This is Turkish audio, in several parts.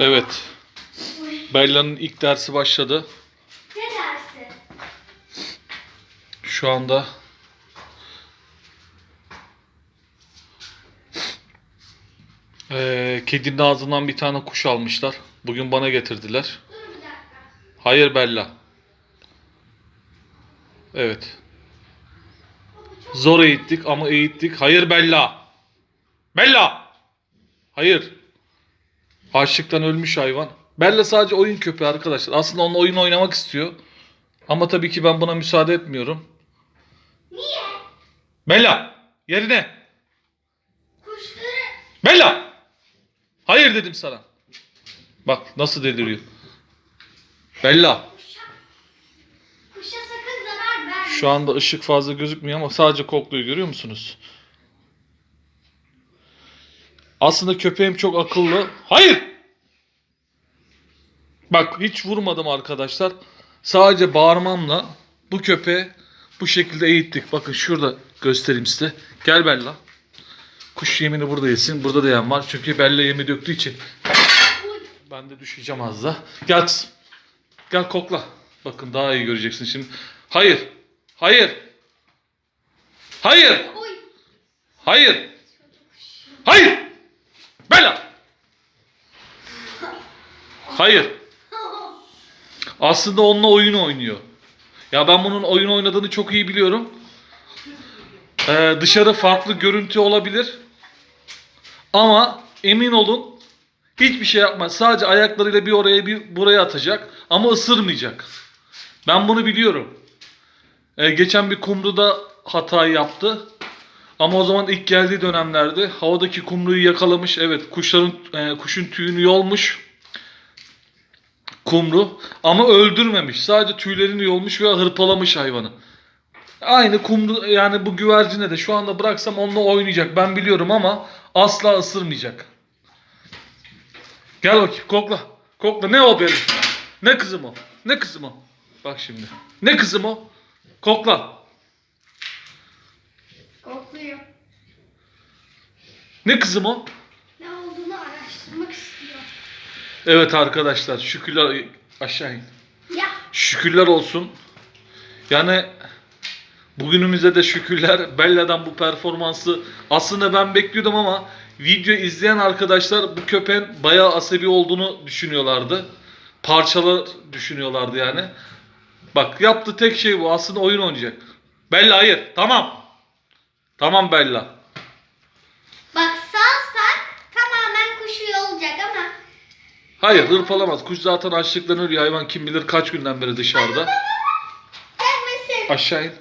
Evet. Bella'nın ilk dersi başladı. Ne dersi? Şu anda Ee, kedinin ağzından bir tane kuş almışlar. Bugün bana getirdiler. Dur bir dakika. Hayır Bella. Evet. Zor eğittik ama eğittik. Hayır Bella. Bella. Hayır. Açlıktan ölmüş hayvan. Bella sadece oyun köpeği arkadaşlar. Aslında onunla oyun oynamak istiyor. Ama tabii ki ben buna müsaade etmiyorum. Niye? Bella. Yerine. Kuşları Bella. Hayır dedim sana. Bak nasıl deliriyor. Bella. kuşa, kuşa sakın zarar verme. Şu anda ışık fazla gözükmüyor ama sadece kokluyor görüyor musunuz? Aslında köpeğim çok akıllı. Hayır! Bak hiç vurmadım arkadaşlar. Sadece bağırmamla bu köpeği bu şekilde eğittik. Bakın şurada göstereyim size. Gel Bella. Kuş yemini burada yesin. Burada da yem var. Çünkü Bella yemi döktüğü için ben de düşeceğim az da. Gel. Gel kokla. Bakın daha iyi göreceksin şimdi. Hayır. Hayır. Hayır. Hayır. Hayır. Bela. Hayır. Aslında onunla oyun oynuyor. Ya ben bunun oyun oynadığını çok iyi biliyorum. Ee, dışarı farklı görüntü olabilir. Ama emin olun hiçbir şey yapmaz. Sadece ayaklarıyla bir oraya bir buraya atacak. Ama ısırmayacak. Ben bunu biliyorum. Ee, geçen bir kumruda hata yaptı. Ama o zaman ilk geldiği dönemlerde havadaki kumruyu yakalamış. Evet kuşların e, kuşun tüyünü yolmuş. Kumru ama öldürmemiş. Sadece tüylerini yolmuş ve hırpalamış hayvanı. Aynı kumru yani bu güvercine de şu anda bıraksam onunla oynayacak. Ben biliyorum ama asla ısırmayacak. Gel bakayım kokla. Kokla ne o benim? Ne kızım o? Ne kızım o? Bak şimdi. Ne kızım o? Kokla. Ne kızım o? Ne olduğunu araştırmak istiyor. Evet arkadaşlar şükürler aşağı in. Ya Şükürler olsun. Yani bugünümüze de şükürler. Bella'dan bu performansı aslında ben bekliyordum ama video izleyen arkadaşlar bu köpeğin bayağı asabi olduğunu düşünüyorlardı. Parçalar düşünüyorlardı yani. Bak yaptığı tek şey bu. Aslında oyun oynayacak. Bella hayır. Tamam. Tamam Bella. bak salsak tamamen kuşu yolacak ama Hayır hırpalamaz. Kuş zaten açlıktan ölüyor. Hayvan kim bilir kaç günden beri dışarıda. Aşağı in.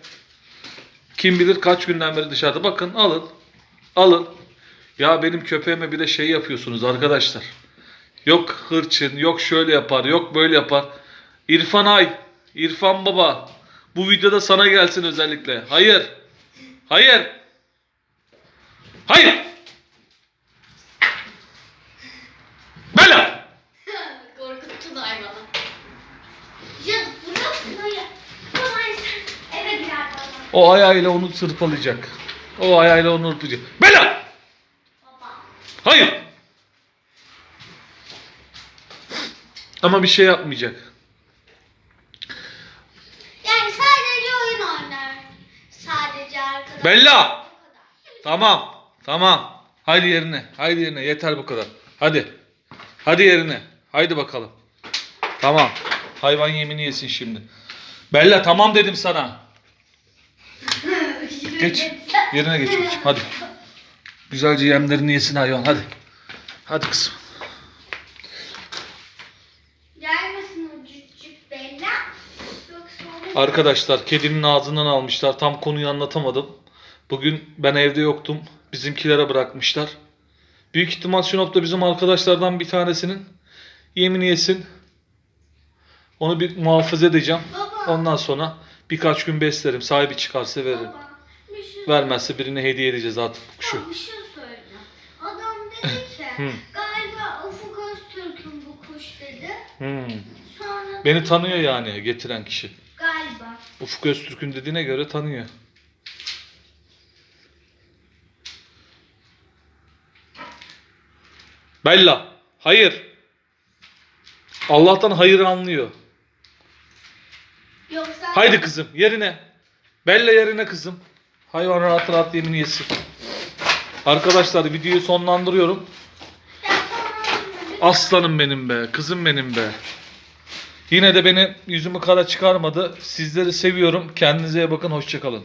Kim bilir kaç günden beri dışarıda. Bakın alın. Alın. Ya benim köpeğime bir de şey yapıyorsunuz arkadaşlar. Yok hırçın, yok şöyle yapar, yok böyle yapar. İrfan Ay, İrfan Baba. Bu videoda sana gelsin özellikle. Hayır. Hayır. Hayır. Bela. Hayvanı. Ya bırak sen eve girer baba. O ayağıyla onu sırpalayacak. O ayağıyla onu hırplayacak. Bela. Baba. Hayır. Ama bir şey yapmayacak. Yani sadece oyun oynar. Sadece arkadaş. Bella! Tamam. Tamam. Haydi yerine. Haydi yerine. Yeter bu kadar. Hadi. Hadi yerine. Haydi bakalım. Tamam. Hayvan yemini yesin şimdi. Bella tamam dedim sana. Geç. Yerine geç bakayım. Hadi. Güzelce yemlerini yesin hayvan. Hadi. Hadi kızım. Gelmesin o cüccük Bella. Yoksa olur. Arkadaşlar kedinin ağzından almışlar. Tam konuyu anlatamadım. Bugün ben evde yoktum. Bizimkilere bırakmışlar. Büyük ihtimal Sinop'ta bizim arkadaşlardan bir tanesinin yemini yesin. Onu bir muhafaza edeceğim. Baba. Ondan sonra birkaç gün beslerim. Sahibi çıkarsa veririm. Baba, bir şey, Vermezse birine hediye edeceğiz artık bu kuşu. bir şey söyleyeceğim. Adam dedi ki Hı. galiba Ufuk Öztürk'ün bu kuş dedi. Hmm. Sonra Beni tanıyor yani getiren kişi. galiba. Ufuk Öztürk'ün dediğine göre tanıyor. Bella. Hayır. Allah'tan hayır anlıyor. Yoksa Haydi kızım yerine. Bella yerine kızım. Hayvan rahat rahat yemini yesin. Arkadaşlar videoyu sonlandırıyorum. Aslanım benim be. Kızım benim be. Yine de beni yüzümü kara çıkarmadı. Sizleri seviyorum. Kendinize iyi bakın. Hoşçakalın.